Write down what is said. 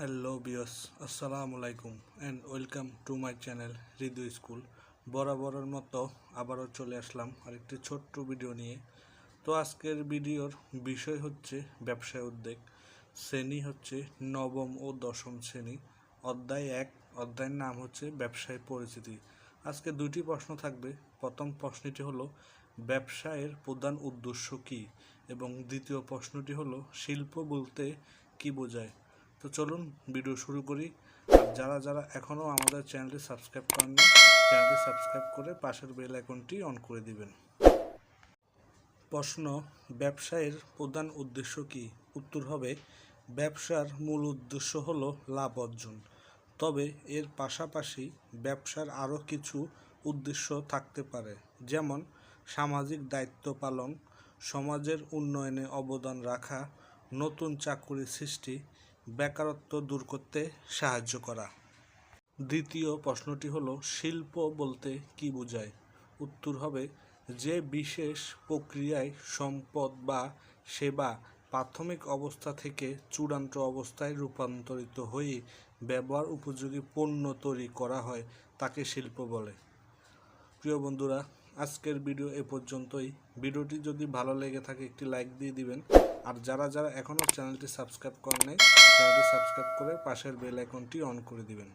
Hello বিয়স আসসালামু আলাইকুম and welcome to my channel Hridoy school বরাবরের মতো আবারও চলে আসলাম আরেকটি ছোট্ট ভিডিও নিয়ে। তো আজকের ভিডিওর বিষয় হচ্ছে ব্যবসায় উদ্যোগ। শ্রেণি হচ্ছে নবম ও দশম শ্রেণি। অধ্যায় এক, অধ্যায়ের নাম হচ্ছে ব্যবসায় পরিচিতি আজকে দুটি প্রশ্ন থাকবে। প্রথম প্রশ্নটি হলো, ব্যবসায়ের প্রধান উদ্দেশ্য কী? এবং দ্বিতীয় প্রশ্নটি হলো, শিল্প বলতে কি বোঝায়? তো চলুন ভিডিও শুরু করি। আর যারা যারা এখনও আমাদের চ্যানেলটি সাবস্ক্রাইব করেননি, চ্যানেলটি সাবস্ক্রাইব করে পাশের বেল আইকনটি অন করে দিবেন। প্রশ্ন, ব্যবসায়ের প্রধান উদ্দেশ্য কি? উত্তর হবে, ব্যবসার মূল উদ্দেশ্য হল লাভ অর্জন। তবে এর পাশাপাশি ব্যবসার আরও কিছু উদ্দেশ্য থাকতে পারে, যেমন সামাজিক দায়িত্ব পালন, সমাজের উন্নয়নে অবদান রাখা, নতুন চাকুরি সৃষ্টি বেকারত্ব দূর করতে সাহায্য করা। দ্বিতীয় প্রশ্নটি হলো, শিল্প বলতে কি বোঝায়? উত্তর হবে, যে বিশেষ প্রক্রিয়ায় সম্পদ বা সেবা প্রাথমিক অবস্থা থেকে চূড়ান্ত অবস্থায় রূপান্তরিত হয়ে ব্যবহার উপযোগী পণ্য তৈরি করা হয়, তাকে শিল্প বলে। প্রিয় বন্ধুরা আজকের ভিডিও এ পর্যন্তই। ভিডিওটি যদি ভালো লেগে থাকে, একটি লাইক দিয়ে দিবেন। আর যারা যারা এখনও চ্যানেলটি সাবস্ক্রাইব করেন নাই চ্যানেলটি সাবস্ক্রাইব করে পাশের বেল আইকনটি অন করে দিবেন।